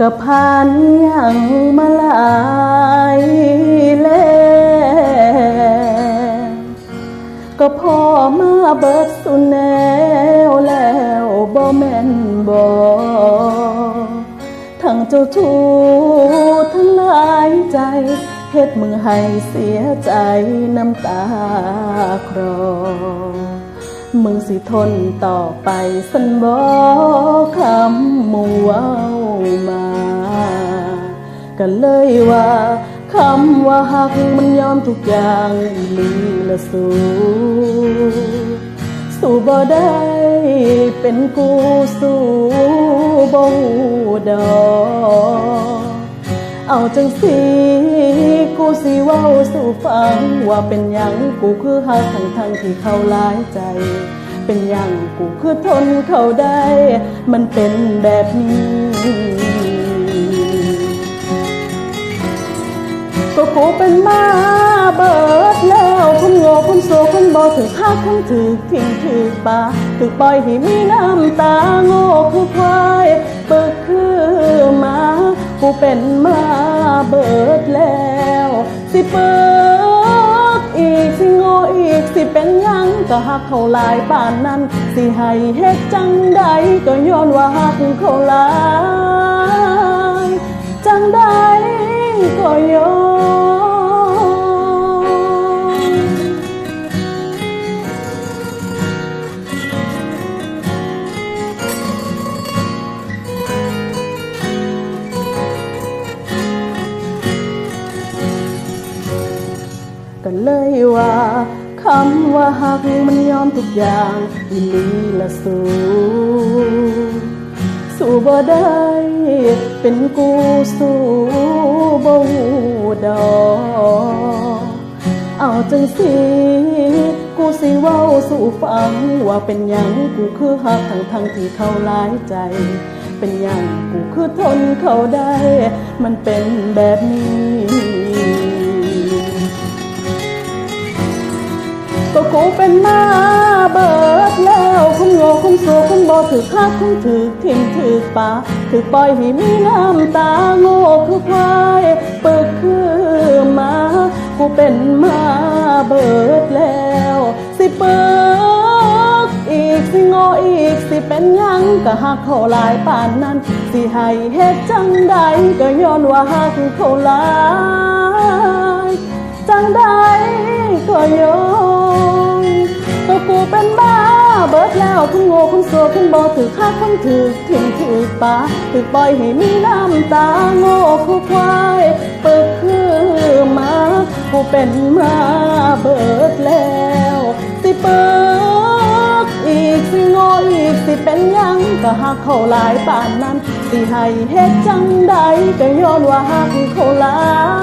กับพันยังมาหลายแลก็พ่อมาเบิดสุนแนวแล้วบ่แม่นบ่ทั้งเจ้าชู้ทั้งหลายใจเฮ็ดมือให้เสียใจน้ำตาครอมึงสิทนต่อไปสันบอ ก็เลยว่าคำว่าหักมันยอมทุกอย่างอีหลีละสู้สู้บ่ได้เป็นกูสู้บ่ฮู้ดอกเอาจังสีกูสิเว้าสู่ฟังว่าเป็นหยังกูคือหักทั้งทั้งที่เขาหลายใจ เป็นหยังกูคือทนเขาได้ มันเป็นแบบนี้ กูเป็นมาเบิดแล้วคนโง่คนโซคนบ่ถึกหักคนถึกทิ้งถึกปาถึกปล่อยให้มีน้ำตาโง่คือควายเปิกคือมากูเป็นมาเบิดแล้วสิเปิกอีกสิโง่อีกสิเป็นยังก็หักเขาหลายป่านนั้นสิให้เฮ็ดจังใดก็ย้อนว่าหักเขาหลาย ก็เลยว่าคำว่าหักมันยอมทุกอย่างอีหลีละสู้สู้บ่ได้ เป็นกูสู้บ่ฮู้ดอกเอาจังสิกูสิเว้าสู่ฟังว่าเป็นหยังกูคือหักทั้งทั้งที่เขาหลายใจ เป็นหยังกูคือทนเขาได้ มันเป็นแบบนี้ กูเป็นมาเบิดแล้วคุณโง่คุณโซคุณบ่ถือคักคุณถือทิมถือป่าถือปล่อยให้มีน้ำตาโง่คือควายเปิกคือมากูเป็นมาเบิดแล้ว สิเปิกอีกสิโง่อีกสิเป็นยังก็หักเขาหลายป่านนั้น สิให้เฮ็ดจังใดก็ย้อนว่าหักเขาหลาย จังใดก็ย้อน เบิดแล้วคุณโง่คุณสัวคุณบ่ถือค่าคุณถือทิ้งถือปาถือปล่อยให้มีน้ำตาโง่คู่ควายเปิดคือมากูเป็นมาเบิดแล้วสิเปิกอีกสิโง่อีกสิเป็นยังก็หักเขาหลายป่านนั้นสิให้เฮ็ดจังใดก็ย้อนว่าหักเขาหลาย